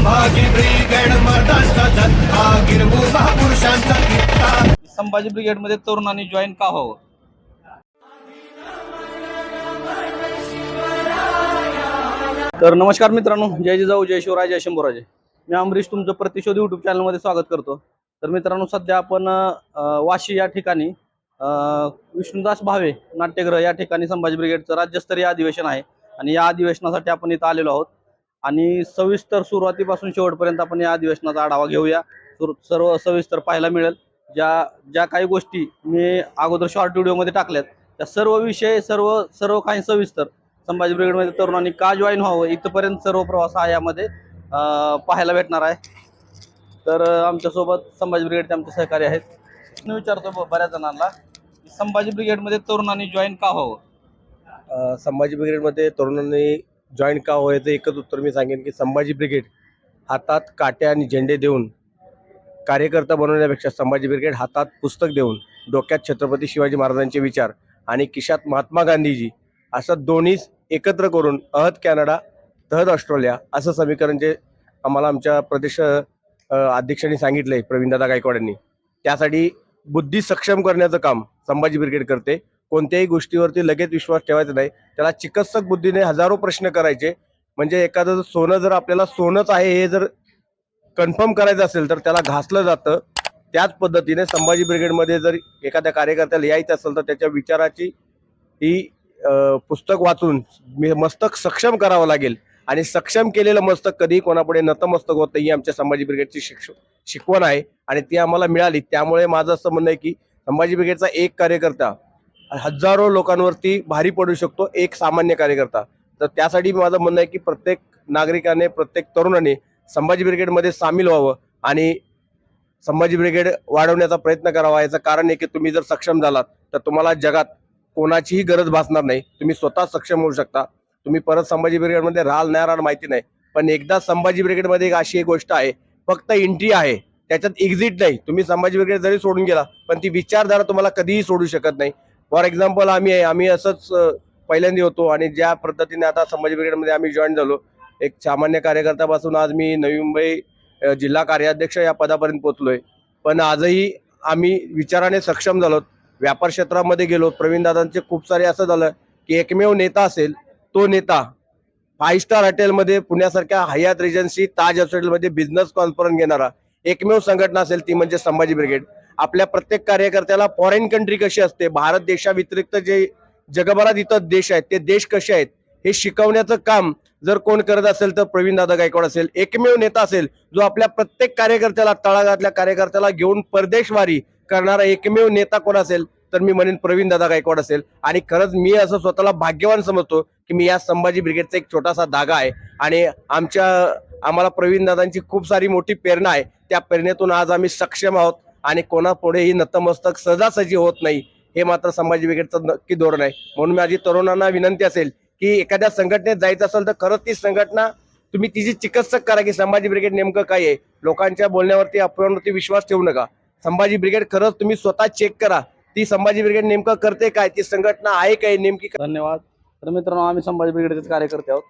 Sambhaji Brigade मर्दांचा जत्था गिरवू महापुरुषांचा संभाजी ब्रिगेडमध्ये तरुणांनी जॉईन का व्हावं? तर नमस्कार मित्रांनो जय जिजाऊ जय शिवराय जय शंभूराजे. मी अमरीश तुमचं प्रतिशोध युट्यूब चॅनलमध्ये स्वागत करतो. तर मित्रांनो सध्या आपण वाशी या ठिकाणी अं, विष्णुदास भावे नाट्यगृह या ठिकाणी संभाजी ब्रिगेडचं राज्यस्तरीय अधिवेशन आहे. आणि या अधिवेशनासाठी आपण इथं आलेलो आहोत. आणि सविस्तर सुरुवातीपासून शेवटपर्यंत आपण या अधिवेशनाचा आढावा घेऊया. सुरु- सर्व सविस्तर पाहायला मिळेल. ज्या ज्या काही गोष्टी मी अगोदर शॉर्ट व्हिडिओमध्ये टाकल्यात त्या सर्व विषय सर्व सर्व काही सविस्तर संभाजी ब्रिगेडमध्ये तरुणांनी का जॉईन व्हावं इथपर्यंत सर्व प्रवास हा यामध्ये पाहायला भेटणार आहे. तर आमच्यासोबत संभाजी ब्रिगेडचे आमचे सहकारी आहेत. मी विचारतो बऱ्याच जणांना संभाजी ब्रिगेडमध्ये तरुणांनी जॉईन का व्हावं? संभाजी ब्रिगेडमध्ये तरुणांनी जॉईन का व्हायचं एकच उत्तर मी सांगेन की संभाजी ब्रिगेड हातात काट्या आणि झेंडे देऊन कार्यकर्ता बनवण्यापेक्षा संभाजी ब्रिगेड हातात पुस्तक देऊन डोक्यात छत्रपती शिवाजी महाराजांचे विचार आणि किशात महात्मा गांधीजी असं दोन्ही एकत्र करून अहद कॅनडा तहद ऑस्ट्रेलिया असं समीकरण जे आम्हाला आमच्या प्रदेश अध्यक्षांनी अध्यक्षांनी सांगितलंय प्रवीणदादा गायकवाड यांनी. त्यासाठी बुद्धी सक्षम करण्याचं काम संभाजी ब्रिगेड करते. कोणत्याही गोष्टीवरती लगेच विश्वास ठेवायचा नाही. त्याला चिकित्सक बुद्धीने हजारो प्रश्न करायचे. म्हणजे एखादं जर सोनं जर आपल्याला सोनंच आहे हे जर कन्फर्म करायचं असेल तर त्याला घासलं जातं. त्याच पद्धतीने संभाजी ब्रिगेडमध्ये जर एखाद्या कार्यकर्त्याला यायचं असेल तर त्याच्या विचाराची ही पुस्तक वाचून मी- मस्तक सक्षम करावं लागेल. आणि सक्षम केलेलं मस्तक कधीही कोणापुढे नतमस्तक होतं ही आमच्या संभाजी ब्रिगेडची शिक्ष शिकवण आहे. आणि ती आम्हाला मिळाली. त्यामुळे माझं असं म्हणणं आहे की संभाजी ब्रिगेडचा एक कार्यकर्ता हजारो लोकांवरती भारी पडू शकतो एक सामान्य कार्यकर्ता. तर त्यासाठी माझं म्हणणं आहे की प्रत्येक नागरिकाने प्रत्येक तरुणाने संभाजी ब्रिगेडमध्ये सामील व्हावं आणि संभाजी ब्रिगेड वाढवण्याचा प्रयत्न करावा. याचं कारण आहे की तुम्ही जर सक्षम झालात तर तुम्हाला जगात कोणाचीही गरज भासणार नाही. तुम्ही स्वतः सक्षम होऊ शकता. तुम्ही परत संभाजी ब्रिगेडमध्ये राहाल नाही राहाल माहिती नाही. पण एकदा संभाजी ब्रिगेडमध्ये एक अशी एक गोष्ट आहे फक्त एंट्री आहे त्याच्यात एक्झिट नाही. तुम्ही संभाजी ब्रिगेड जरी सोडून गेला पण ती विचारधारा तुम्हाला कधीही सोडू शकत नाही. फॉर एक्झाम्पल आम्ही आहे आम्ही असंच पहिल्यांदा होतो आणि ज्या पद्धतीने आता संभाजी ब्रिगेडमध्ये आम्ही जॉईन झालो एक सामान्य कार्यकर्त्यापासून आज मी नवी मुंबई जिल्हा कार्याध्यक्ष या पदापर्यंत पोहोचलोय. पण आजही आम्ही विचाराने सक्षम झालो व्यापार क्षेत्रामध्ये गेलो प्रवीण दादांचे खूप सारे असं झालं की एकमेव नेता असेल तो नेता फाय स्टार हॉटेलमध्ये पुण्यासारख्या हयात रेजन्सी ताज हॉस्पिटलमध्ये बिझनेस कॉन्फरन्स घेणारा एकमेव संघटना असेल ती म्हणजे संभाजी ब्रिगेड. आपल्या प्रत्येक कार्यकर्त्याला फॉरेन कंट्री कशी असते? भारत देशाव्यतिरिक्त जे जगभरात इतर देश आहेत ते देश कसे आहेत? हे शिकवण्याचं काम जर कोण करत असेल तर प्रवीण दादा गायकवाड असेल एकमेव नेता असेल जो आपल्या प्रत्येक कार्यकर्त्याला तळागातल्या कार्यकर्त्याला घेऊन परदेशवारी करणारा एकमेव नेता कोण असेल तर मी म्हणेन प्रवीण दादा गायकवाड असेल. आणि खरंच मी असं स्वतःला भाग्यवान समजतो की मी या संभाजी ब्रिगेडचा एक छोटासा धागा आहे. आणि आमच्या आम्हाला प्रवीण दादांची खूप सारी मोठी प्रेरणा आहे. त्या प्रेरणेतून आज आम्ही सक्षम आहोत. आणि कोणापुढेही नतमस्तक सहजासहजी होत नाही हे मात्र संभाजी ब्रिगेडचं नक्की धोरण आहे. म्हणून माझी तरुणांना विनंती असेल की एखाद्या संघटनेत जायचं असेल तर खरंच ती संघटना तुम्ही तिची चिकित्सक करा की संभाजी ब्रिगेड नेमकं काय आहे. लोकांच्या बोलण्यावरती अफवांवरती विश्वास ठेवू नका. संभाजी ब्रिगेड खरंच तुम्ही स्वतः चेक करा. ती संभाजी ब्रिगेड नेमकं करते काय? ती संघटना आहे काय? नेमकी धन्यवाद. तर मित्रांनो आम्ही संभाजी ब्रिगेडचेच कार्यकर्ते आहोत.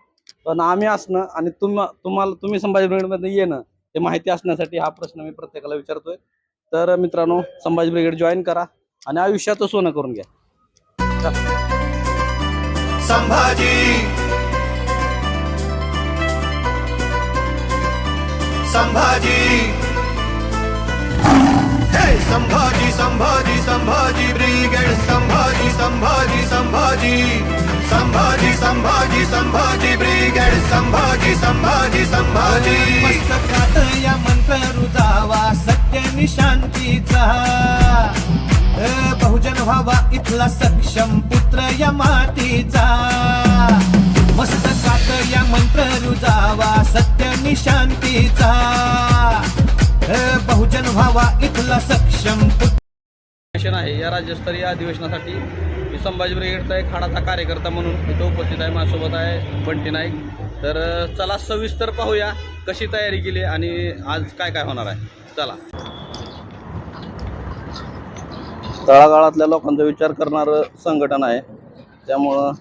पण आम्ही असणं आणि तुम्हाला तुम्ही संभाजी ब्रिगेडमध्ये येणं हे माहिती असण्यासाठी हा प्रश्न मी प्रत्येकाला विचारतोय. तर मित्रांनो संभाजी ब्रिगेड जॉईन करा आणि आयुष्यात सोनं करून घ्या. संभाजी. संभाजी. हे संभाजी संभाजी संभाजी ब्रिगेड संभाजी संभाजी संभाजी. संभाजी संभाजी संभाजी ब्रिगेड संभाजी संभाजी संभाजी. मस्तकात या मंत्र रुजावा सत्य शांतीचा बहुजन व्हावा इथला सक्षम पुत्र या मातीचा. मस्तकात या मंत्र रुजावा सत्य निशांतीचा. बहुजन व्हावा इथला सक्षम पुत्र आहे. या राज्यस्तरीय अधिवेशनासाठी मी संभाजी ब्रिगेडचा एक हाडाचा कार्यकर्ता म्हणून इथं उपस्थित आहे. माझ्यासोबत आहे बंटी नाईक. तर चला सविस्तर पाहूया कशी तयारी केली आणि आज काय काय होणार आहे. चला. तळागाळातल्या लोकांचा विचार करणारं संघटन आहे. त्यामुळं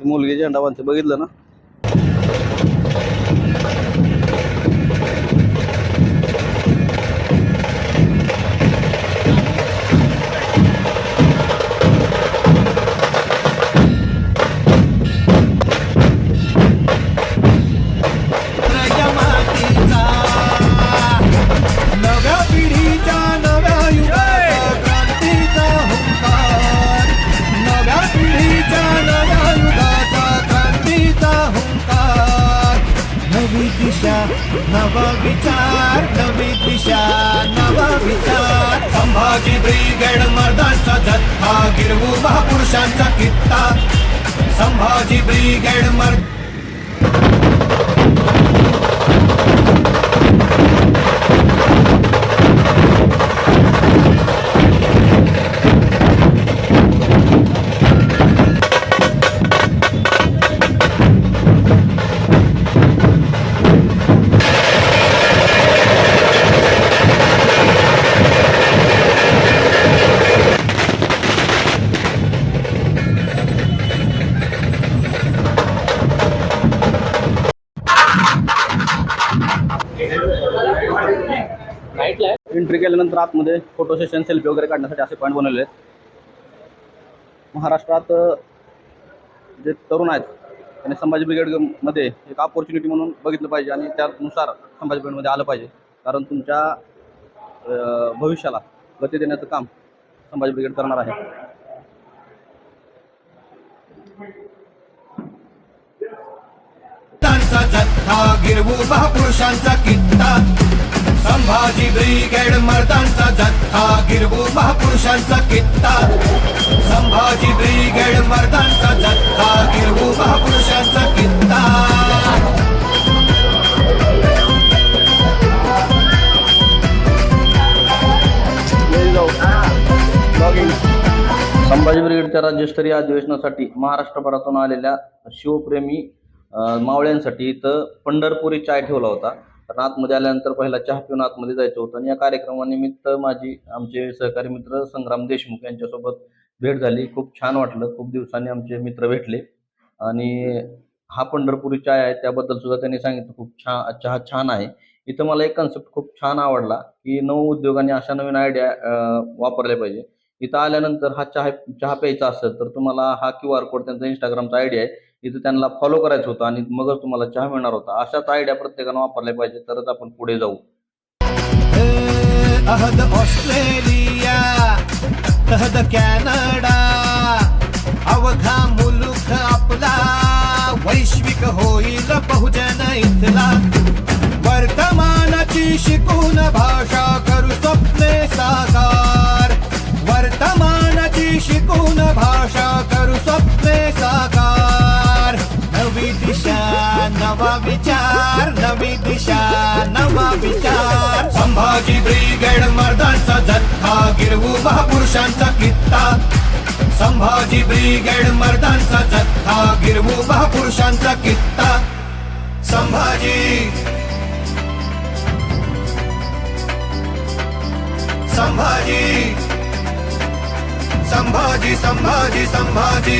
ती मुलगी झेंडा बांधते. बघितलं ना? विचार नवी दिशा नवा विचार संभाजी ब्रिगेड मर्दांचा जत्था गिरवू महापुरुषांचा कित्ता. संभाजी ब्रिगेड मर्द एंट्री केल्यानंतर आतमध्ये फोटो सेशन सेल्फी वगैरे काढण्यासाठी असे पॉईंट बनवले आहेत. महाराष्ट्रात जे तरुण आहेत त्यांनी संभाजी ब्रिगेडमध्ये एक ऑपॉर्च्युनिटी म्हणून बघितलं पाहिजे आणि त्यानुसार संभाजी ब्रिगेडमध्ये आलं पाहिजे. कारण तुमच्या भविष्याला गती देण्याचं काम संभाजी ब्रिगेड करणार आहे. त्यांचा जत्था गिरवू महापुरुषांचा कित्ता. संभाजी ब्रिगेड मर्दांचा जत्था गिरवू महापुरुषांचा कित्ता. संभाजी ब्रिगेड मर्दांचा जत्था गिरवू महापुरुषांचा कित्ता. संभाजी ब्रिगेडच्या राज्यस्तरीय अधिवेशनासाठी महाराष्ट्रभरातून आलेल्या शिवप्रेमी मावळ्यांसाठी इथं पंढरपुरी चाय ठेवला होता. कारण आतमध्ये आल्यानंतर पहिला चहा पिऊन आतमध्ये जायचं होतं आणि या कार्यक्रमानिमित्त माझी आमचे सहकारी मित्र संग्राम देशमुख यांच्यासोबत भेट झाली. खूप छान वाटलं. खूप दिवसांनी आमचे मित्र भेटले. आणि हा पंढरपुरी चाय आहे त्याबद्दल सुद्धा त्यांनी सांगितलं. खूप छान चहा छान आहे. इथं मला एक कन्सेप्ट खूप छान आवडला की नव उद्योगांनी अशा नवीन आयडिया वापरल्या पाहिजे. इथं आल्यानंतर हा चहा चहा प्यायचा असेल तर तुम्हाला हा क्यू आर कोड त्यांचा इंस्टाग्रामचा आयडिया आहे. इथं त्यांना फॉलो करायचं होतं आणि मगच तुम्हाला चहा मिळणार होता. अशाच आयडिया प्रत्येकानं वापरल्या पाहिजे तरच आपण पुढे जाऊ. अहद ऑस्ट्रेलिया कॅनडा अवघा मुलुख आपला वैश्विक होईल बहुजन इथला. वर्तमानाची शिकून भाषा करू स्वप्ने साकार. वर्तमानाची शिकून भाषा करू स्वप्ने साकार. नवी दिशा नवा विचार नवी दिशा नवा विचार. संभाजी ब्रिगेड मर्दांचा जत्था गिरवू महापुरुषांचा कित्ता. संभाजी ब्रिगेड मर्दांचा जत्था गिरवू महापुरुषांचा कित्ता. संभाजी. संभाजी. संभाजी संभाजी संभाजी.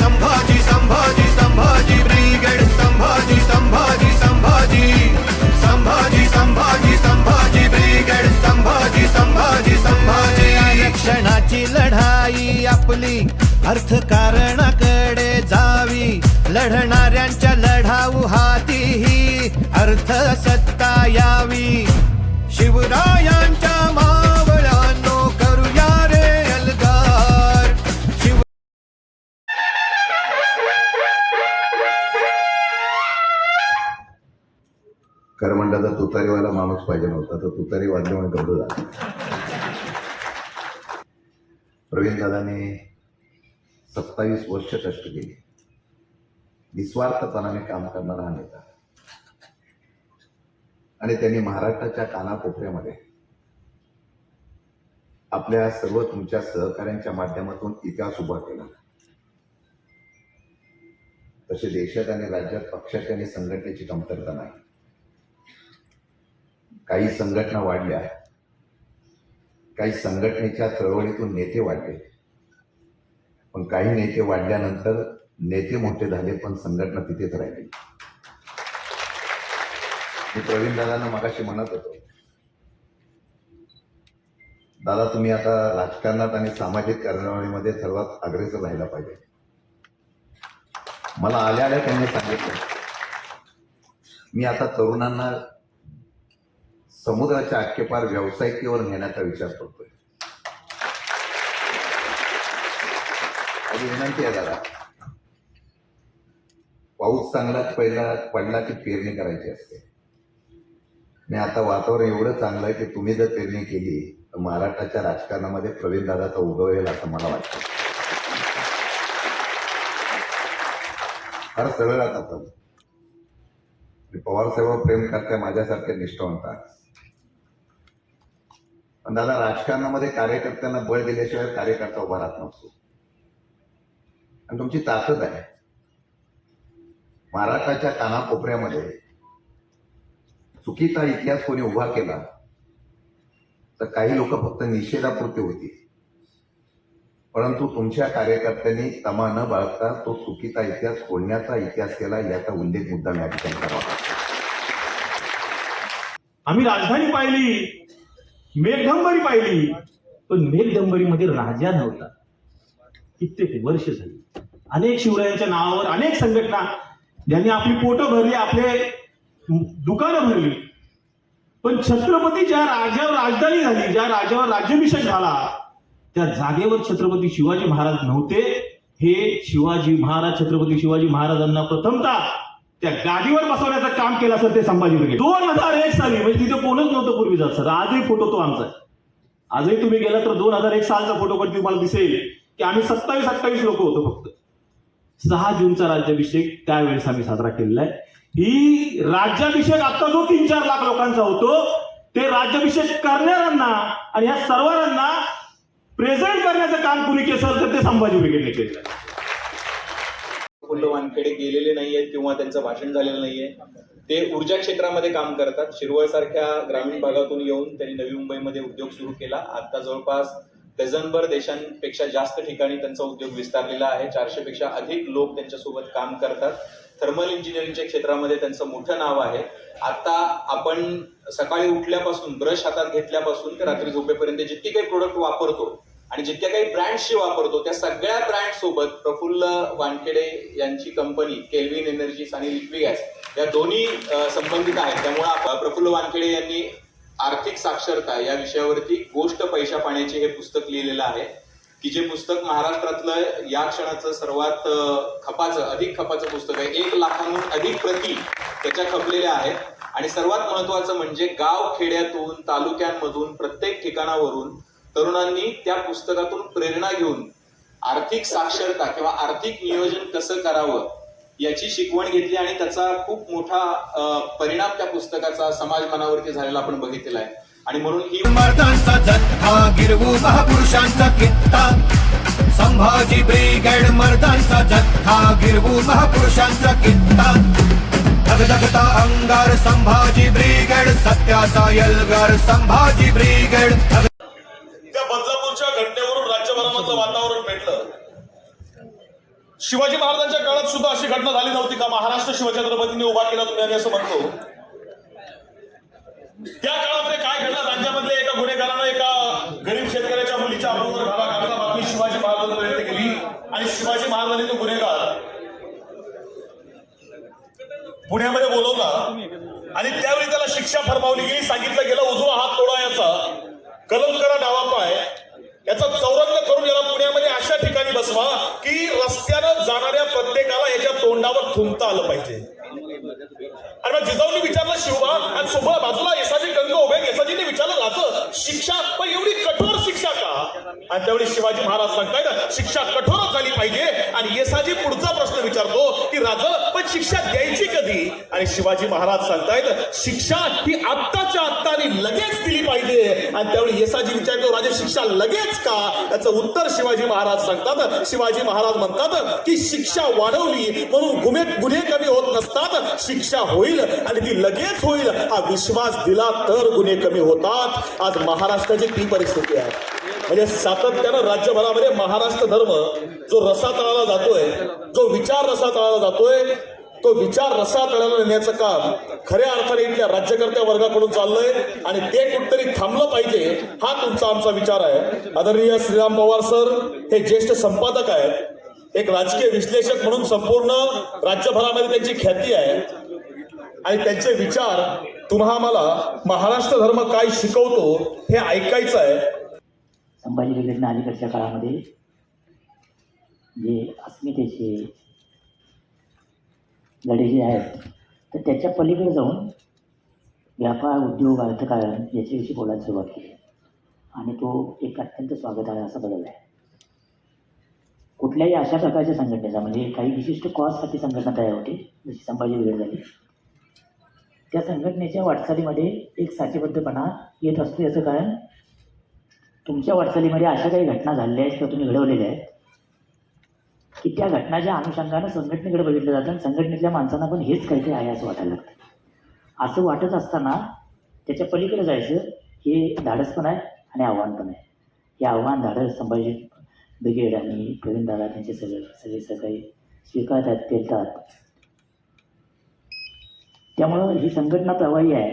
संभाजी संभाजी संभाजी. ब्रिगेड संभाजी संभाजी संभाजी. संभाजी संभाजी संभाजी. ब्रिगेड संभाजी संभाजी संभाजी. आरक्षणाची लढाई आपली अर्थकारणाकडे जावी. लढणाऱ्यांच्या लढाऊ हाती ही अर्थ सत्ता यावी. शिवरायांच्या मा एखादा तुतारीवाला माणूस पाहिजे नव्हता तर तुतारी वाजल्यामुळे गौरव झाला. प्रवीण दादाने सत्तावीस वर्ष कष्ट केली. निस्वार्थपणाने काम करणारा हा नेता. आणि त्यांनी महाराष्ट्राच्या कानाकोपऱ्यामध्ये आपल्या सर्व तुमच्या सहकाऱ्यांच्या माध्यमातून इतिहास उभा केला. तसे देशात आणि राज्यात पक्षाची आणि संघटनेची कमतरता नाही. काही संघटना वाढल्या. काही संघटनेच्या चळवळीतून नेते वाढले. पण काही नेते वाढल्यानंतर नेते मोठे झाले पण संघटना तिथेच राहिली. मी प्रवीण दादांना मगाशी म्हणत होतो दादा तुम्ही आता राजकारणात आणि सामाजिक कार्यवाहीमध्ये सर्वात अग्रेसर राहिला पाहिजे. मला आल्या आल्या त्यांनी सांगितलं मी आता तरुणांना समुद्राच्या आखेपार व्यावसायिकतेवर नेण्याचा विचार करतोय. विनंती आहे दादा. पाऊस चांगलाच पहिला पडला की पेरणी करायची असते. आणि आता वातावरण एवढं चांगलं आहे की तुम्ही जर पेरणी केली तर महाराष्ट्राच्या राजकारणामध्ये प्रवीण दादाचा उगवेल असं मला वाटतं. फार सरळ आता आपण पवार साहेब प्रेम करत्या माझ्यासारख्या निष्ठावंत आहे. पण दादा राजकारणामध्ये कार्यकर्त्यांना बळ दिल्याशिवाय कार्यकर्ता उभा राहत नसतो. आणि तुमची ताकद आहे. महाराष्ट्राच्या कानाकोपऱ्यामध्ये चुकीचा इतिहास कोणी उभा केला तर काही लोक फक्त निषेधापुरते होती. परंतु तुमच्या कार्यकर्त्यांनी तमा न बाळगता तो चुकीचा इतिहास खोलण्याचा इतिहास केला याचा उल्लेख मुद्दा या ठिकाणी करावा. आम्ही राजधानी पाहिली. मेघंबरी पाहिली. पण मेघडंबरीमध्ये राजा नव्हता. कित्येक वर्ष झाली. अनेक शिवरायांच्या नावावर अनेक संघटना ज्यांनी आपली पोटं भरली आपले दुकानं भरली. पण छत्रपती ज्या राजावर राजधानी झाली ज्या राजावर राज्याभिषेक झाला त्या जागेवर छत्रपती शिवाजी महाराज नव्हते. हे शिवाजी महाराज छत्रपती शिवाजी महाराजांना प्रथमता त्या गादीवर बसवण्याचं काम केलं असेल ते संभाजी ब्रिगेड दोन हजार एक साली म्हणजे तिथे कोणच नव्हतं पूर्वी जात सर. आजही फोटो तो आमचा आजही तुम्ही गेला तर दोन हजार एक सालचा फोटो पण तुम्हाला दिसेल की आम्ही सत्तावीस अठ्ठावीस लोक होतो फक्त. सहा जूनचा राज्याभिषेक त्यावेळेस आम्ही साजरा केलेला आहे. ही राज्याभिषेक आता जो तीन चार लाख लोकांचा होतो ते राज्याभिषेक करणाऱ्यांना आणि या सर्वांना प्रेझेंट करण्याचं काम कुणी केलं तर ते संभाजी ब्रिगेडने केलं प्रफुल्ल वानखेडे गेलेले नाहीये किंवा त्यांचं भाषण झालेलं नाहीये. ते ऊर्जा क्षेत्रामध्ये काम करतात. शिरवळ सारख्या ग्रामीण भागातून येऊन त्यांनी नवी मुंबईमध्ये उद्योग सुरू केला. आता जवळपास डझनभर देशांपेक्षा जास्त ठिकाणी त्यांचा उद्योग विस्तारलेला आहे. चारशे पेक्षा अधिक लोक त्यांच्यासोबत काम करतात. थर्मल इंजिनिअरिंगच्या क्षेत्रामध्ये त्यांचं मोठं नाव आहे. आता आपण सकाळी उठल्यापासून ब्रश हातात घेतल्यापासून ते रात्री झोपेपर्यंत जितके काही प्रोडक्ट वापरतो आणि जितक्या काही ब्रँड्सची वापरतो त्या सगळ्या ब्रँड सोबत प्रफुल्ल वानखेडे यांची कंपनी केल्विन एनर्जीस आणि लिक्विगॅस या दोन्ही संबंधित आहेत. त्यामुळे प्रफुल्ल वानखेडे यांनी आर्थिक साक्षरता या विषयावरती गोष्ट पैशा पाण्याचे हे पुस्तक लिहिलेलं आहे की जे पुस्तक महाराष्ट्रातलं या क्षणाचं सर्वात खपाचं अधिक खपाचं पुस्तक आहे. एक लाखांहून अधिक प्रती त्याच्या खपलेल्या आहेत. आणि सर्वात महत्वाचं म्हणजे गाव खेड्यातून तालुक्यांमधून प्रत्येक ठिकाणावरून तरुणांनी त्या पुस्तकातून प्रेरणा घेऊन आर्थिक साक्षरता किंवा आर्थिक नियोजन कसं करावं याची शिकवण घेतली आणि त्याचा खूप मोठा परिणाम त्या पुस्तकाचा समाज मनावरती झालेला आपण बघितलेला आहे. आणि म्हणून ही महापुरुषांचा कित्ता. संभाजी ब्रिगेड मर्दांचा जत्था गिरवू महापुरुषांचा कित्ता. धगधगता अंगार संभाजी ब्रिगेड सत्याचा यलगार संभाजी ब्रिगेड शिवाजी महाराजांच्या काळात सुद्धा अशी घटना झाली नव्हती का? महाराष्ट्र शिवछत्रपतीने उभा केला तुम्ही आम्ही असं म्हणतो त्या काळामध्ये काय घडलं? राज्यामधल्या एका गुन्हेगारानं एका गरीब शेतकऱ्याच्या मुलीच्या अगोदर घाला घातला बातमी शिवाजी महाराजांपर्यंत गेली आणि शिवाजी महाराजांनी तो गुन्हेगार पुण्यामध्ये बोलवला आणि त्यावेळी त्याला शिक्षा फरमावली गेली सांगितलं गेलं तोंडावर आलं पाहिजे. आणि मग जिजाऊनी विचारलं शिवबा आणि सोबत बाजूला येसाजी गंग उभे येसाजीने विचारलं राज शिक्षा पण एवढी कठोर शिक्षा का? आणि त्यावेळी शिवाजी महाराज सांगतायत शिक्षा कठोरच झाली पाहिजे. आणि येसाजी पुढचा प्रश्न विचारतो की राज पण शिक्षा द्यायची कधी? आणि शिवाजी महाराज सांगतायत शिक्षा ही आत्ताच्या आत्ता आणि लगेच दिली पाहिजे. आणि त्यावेळी येसाजी विचारतो राजे शिक्षा लगेच का? याचं उत्तर शिवाजी महाराज सांगतात. शिवाजी महाराज म्हणतात की शिक्षा वाढवली म्हणून गुन्हे गुन्हे कमी होत नसतात. शिक्षा होईल आणि ती लगेच होईल. हा विश्वास दिला तर गुन्हे कमी होतात. आज महाराष्ट्राची ती परिस्थिती आहे. म्हणजे सातत्यानं राज्यभरामध्ये महाराष्ट्र धर्म जो रसातळाला जातोय जो विचार रसातळाला जातोय तो विचार रसातळाला नेण्याचं काम खऱ्या अर्थाने इथल्या राज्यकर्त्या वर्गाकडून चाललंय. आणि ते कुठतरी थांबलं पाहिजे हा तुमचा आमचा विचार आहे. आदरणीय श्रीराम पवार सर हे ज्येष्ठ संपादक आहेत. एक राजकीय विश्लेषक म्हणून संपूर्ण राज्यभरामध्ये त्यांची ख्याती आहे. आणि त्यांचे विचार तुम्हा आम्हाला महाराष्ट्र धर्म काय शिकवतो हे ऐकायचं आहे. संभाजी ब्रिगेडनं अलीकडच्या काळामध्ये जे अस्मितेचे लढेही आहेत. तर त्याच्या पलीकडे जाऊन व्यापार उद्योग अर्थकारण याच्याविषयी बोलायला सुरुवात केली. आणि तो एक अत्यंत स्वागत आहे असा बदल आहे. कुठल्याही अशा प्रकारच्या संघटनेचा म्हणजे काही विशिष्ट कॉजसाठी संघटना तयार होते जशी संभाजी वेळ झाली. त्या संघटनेच्या वाटचालीमध्ये एक साचेबद्धपणा येत असतो याचं कारण तुमच्या वाटचालीमध्ये अशा काही घटना झालेल्या आहेत किंवा तुम्ही घडवलेल्या आहेत की त्या घटनाच्या अनुषंगानं संघटनेकडे बघितलं जातं आणि संघटनेतल्या माणसांना पण हेच काहीतरी आहे असं वाटायला लागतं. असं वाटत असताना त्याच्या पलीकडे जायचं हे धाडस पण आहे आणि आव्हान पण आहे. हे आव्हान धाडस संभाजी ब्रिगेड आणि प्रवीण दादा त्यांचे सगळे सगळे सहकारी स्वीकारतात पेलतात. त्यामुळं ही संघटना प्रवाही आहे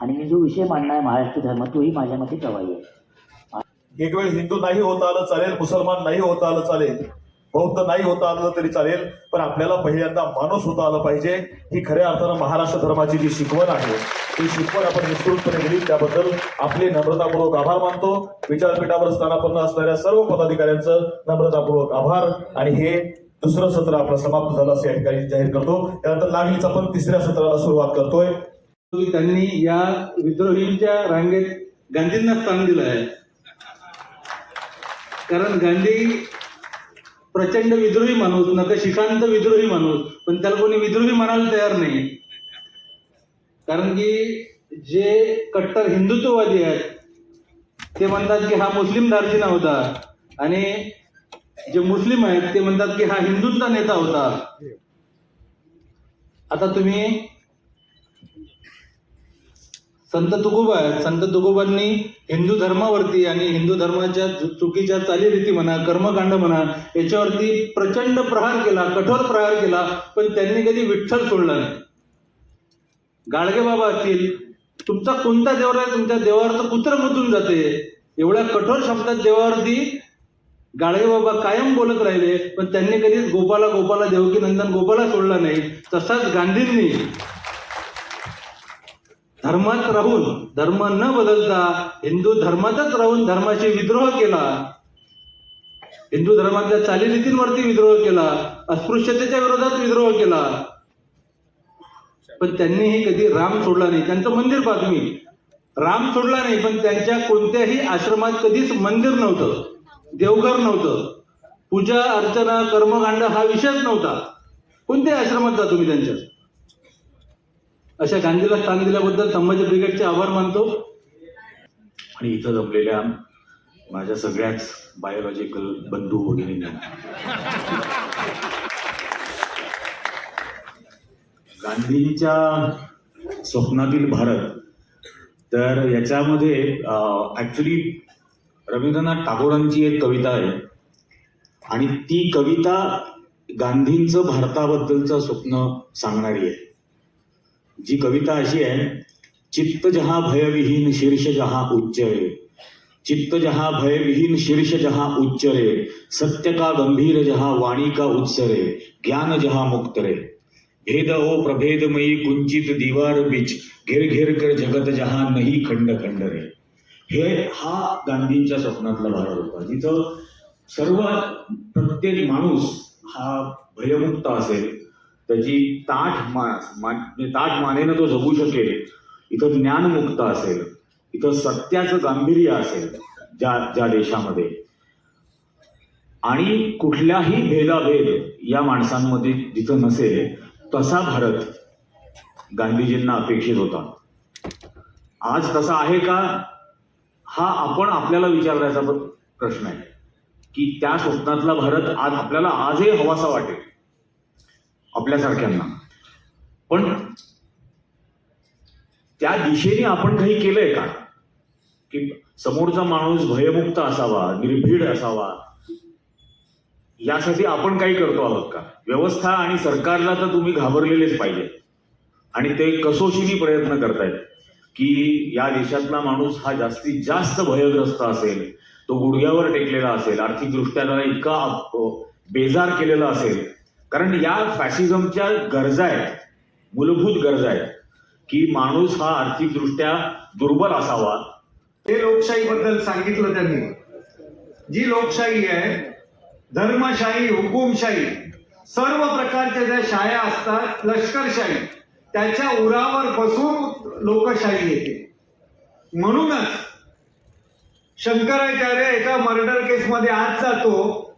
आणि मी जो विषय मांडणार आहे महाराष्ट्र धर्म तोही माझ्या मते प्रवाही आहे. एक वेळ हिंदू नाही होता आलं चालेल मुसलमान नाही होता आलं चालेल. बहुत नाही होता आलं तरी चालेल पण आपल्याला पहिल्यांदा माणूस होता आलं पाहिजे. ही खऱ्या अर्थानं महाराष्ट्र धर्माची जी शिकवण आहे ती शिकवण आपण विस्तृतपणे दिली. त्याबद्दल आपले नम्रतापूर्वक आभार मानतो. विचारपीठावर स्थानापन्न असणाऱ्या सर्व पदाधिकाऱ्यांचं नम्रतापूर्वक आभार. आणि हे दुसरं सत्र आपलं समाप्त झालं असं या ठिकाणी जाहीर करतो. त्यानंतर लागलीच आपण तिसऱ्या सत्राला सुरुवात करतोय. त्यांनी या विद्रोहींच्या रांगेत गांधींना स्थान दिलं आहे. कारण गांधी प्रचंड विद्रोही माणूस नका शिखांत विद्रोही माणूस पण त्याला कोणी विद्रोही म्हणायला तयार नाही. कारण की जे कट्टर हिंदुत्ववादी आहेत ते म्हणतात की हा मुस्लिम दार्जिना होता आणि जे मुस्लिम आहेत ते म्हणतात की हा हिंदूंचा नेता होता. आता तुम्ही संत तुकोबा आहेत. संत तुकोबांनी हिंदू धर्मावरती आणि हिंदू धर्माच्या चु- चुकीच्या चालीरीती म्हणा कर्मकांड म्हणा याच्यावरती प्रचंड प्रहार केला कठोर प्रहार केला पण त्यांनी कधी विठ्ठल सोडला नाही. गाडगे बाबा असतील तुमचा कोणता देवर आहे? तुमच्या देवावर तर कुत्र मुतून जाते. एवढ्या कठोर शब्दात देवावरती गाडगे बाबा कायम बोलत राहिले पण त्यांनी कधीच गोपाला गोपाला देवकी नंदन गोपाला सोडला नाही. तसाच गांधींनी धर्मात राहून धर्म न बदलता हिंदू धर्मातच राहून धर्माशी विद्रोह केला. हिंदू धर्मातल्या चालीरीतींवरती विद्रोह केला अस्पृश्यतेच्या विरोधात विद्रोह केला. पण त्यांनीही कधी राम सोडला नाही. त्यांचं मंदिर बातमी तुम्ही. राम सोडला नाही पण त्यांच्या कोणत्याही आश्रमात कधीच मंदिर नव्हतं. देवघर नव्हतं. पूजा अर्चना कर्मकांड हा विषयच नव्हता. कोणत्याही आश्रमात जा तुम्ही त्यांच्या अशा गांधीला स्थान दिल्याबद्दल संभाजी ब्रिगेडचे आभार मानतो. आणि इथं जमलेल्या माझ्या सगळ्याच बायोलॉजिकल बंधू भगिनींना. गांधींच्या स्वप्नातील भारत तर याच्यामध्ये ॲक्च्युली रवींद्रनाथ टागोरांची एक कविता आहे. आणि ती कविता गांधींचं भारताबद्दलचं स्वप्न सांगणारी आहे. जी कविता अशी आहे चित्त जहा भयविहीन शीर्ष जहा उच्चरे चित्त जहा भयविहीन शीर्ष जहा उच्चरे सत्य का गंभीर जहा वाणी का उत्सरे ज्ञान जहा मुक्त रे भेद ओ प्रभेदमयी कुंचित दीवार बीच घेर घेर कर जगत जहा नाही खंड खंड रे हे हा गांधींच्या स्वप्नातला भारत होता जिथं सर्व प्रत्येक माणूस हा भयमुक्त असेल. त्याची ताठ मा म्हणजे ताठ मानेनं तो जगू शकेल. इथं ज्ञानमुक्त असेल. इथं सत्याचं गांभीर्य असेल ज्या ज्या देशामध्ये. आणि कुठल्याही भेदाभेद या माणसांमध्ये जिथं नसेल तसा भारत गांधीजींना अपेक्षित होता. आज तसा आहे का? हा आपण आपल्याला विचारण्याचा प्रश्न आहे. की त्या स्वप्नातला भारत आज आपल्याला आजही हवासा वाटेल. आपल्यासारख्यांना पण त्या दिशेने आपण काही केलंय का? की समोरचा माणूस भयमुक्त असावा निर्भीड असावा यासाठी आपण काही करतो आहोत का? व्यवस्था आणि सरकारला तर तुम्ही घाबरलेलेच पाहिजे. आणि ते कसोशीने प्रयत्न करतायत की या देशातला माणूस हा जास्तीत जास्त भयग्रस्त असेल तो गुडघ्यावर टेकलेला असेल आर्थिकदृष्ट्या त्याला इतका बेजार केलेला असेल कारण या फॅसिझमच्या गरजा आहेत मूलभूत गरजा आहेत की माणूस हा आर्थिकदृष्ट्या दुर्बल असावा. हे लोकशाहीबद्दल सांगितलं त्यांनी. जी लोकशाही आहे धर्मशाही हुकुमशाही सर्व प्रकारच्या ज्या शाया असतात लष्करशाही त्याच्या उरावर बसून लोकशाही येते. म्हणूनच शंकराचार्य एका मर्डर केसमध्ये आत जातो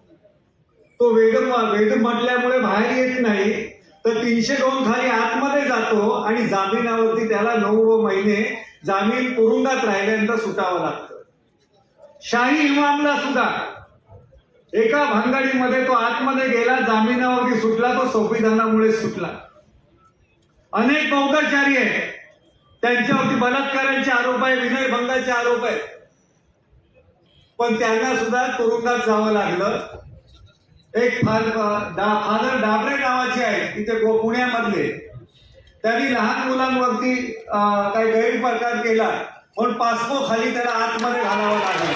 तो वेद वेद म्हटल्यामुळे बाहेर येत नाही. तर तीनशे दोन खाली आतमध्ये जातो आणि जामिनावरती त्याला नऊ महिने जामीन तुरुंगात राहिल्यानंतर सुटावं लागतं. शाही इमामला सुद्धा एका भानगडीमध्ये तो आतमध्ये गेला जामिनावरती सुटला तो संविधानामुळे सुटला. अनेक बौद्धचारी आहेत. त्यांच्यावरती बलात्काराचे आरोप आहे विनयभंगाचे आरोप आहेत. पण त्यांना सुद्धा तुरुंगात जावं लागलं. एक डा- फादर डाबरे नावाचे आहेत तिथे गो- पुण्यामधले. त्यांनी लहान मुलांवरती काही गैरप्रकार केला म्हणून पासपो खाली त्याला आतमध्ये घालावं लागलं.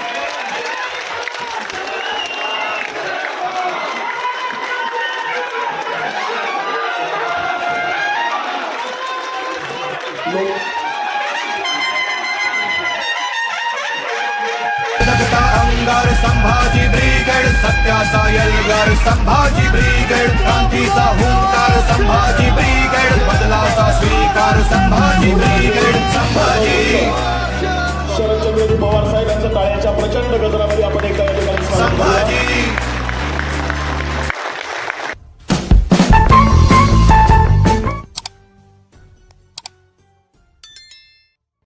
सत्याचा यलगर संभाजी ब्रिगेड क्रांतीचा हुंकार संभाजी ब्रिगेड बदलाचा स्वीकार संभाजी ब्रिगेड संभाजी. शरदचंद्रजी पवार साहेबांच्या टाळ्याच्या प्रचंड गजरामध्ये आपण एका संभाजी.